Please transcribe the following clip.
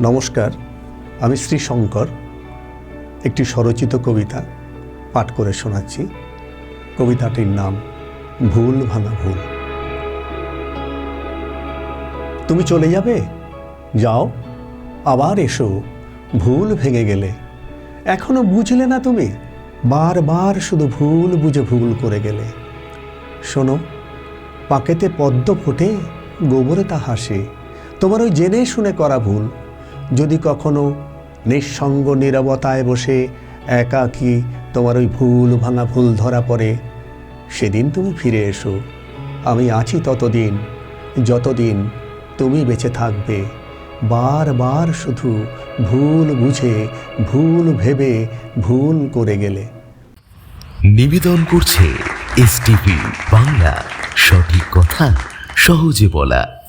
নমস্কার, আমি শ্রী শঙ্কর। একটি স্বরচিত কবিতা পাঠ করে শোনাচ্ছি। কবিতাটির নাম ভুল ভাঙা ভুল। তুমি চলে যাবে? যাও, আবার এসো। ভুল ভেঙে গেলে। এখনও বুঝলে না তুমি? বারবার শুধু ভুল বুঝে ভুল করে গেলে। শোনো, পাকেতে পদ্ম ফোটে, গোবরে তা হাসে। তোমার ওই জেনে শুনে করা ভুল। যদি কখনো নিঃসঙ্গ নিরবতায় বসে একাকী তোমার ওই ভুল ভাঙা ভুল ধরা পড়ে, সেদিন তুমি ফিরে এসো। আমি আছি ততদিন, যতদিন তুমি বেঁচে থাকবে। বারবার শুধু ভুল বুঝে, ভুল ভেবে, ভুল করে গেলে। নিবেদন করছে এসটিভি বাংলা। সঠিক কথা, সহজে বলা।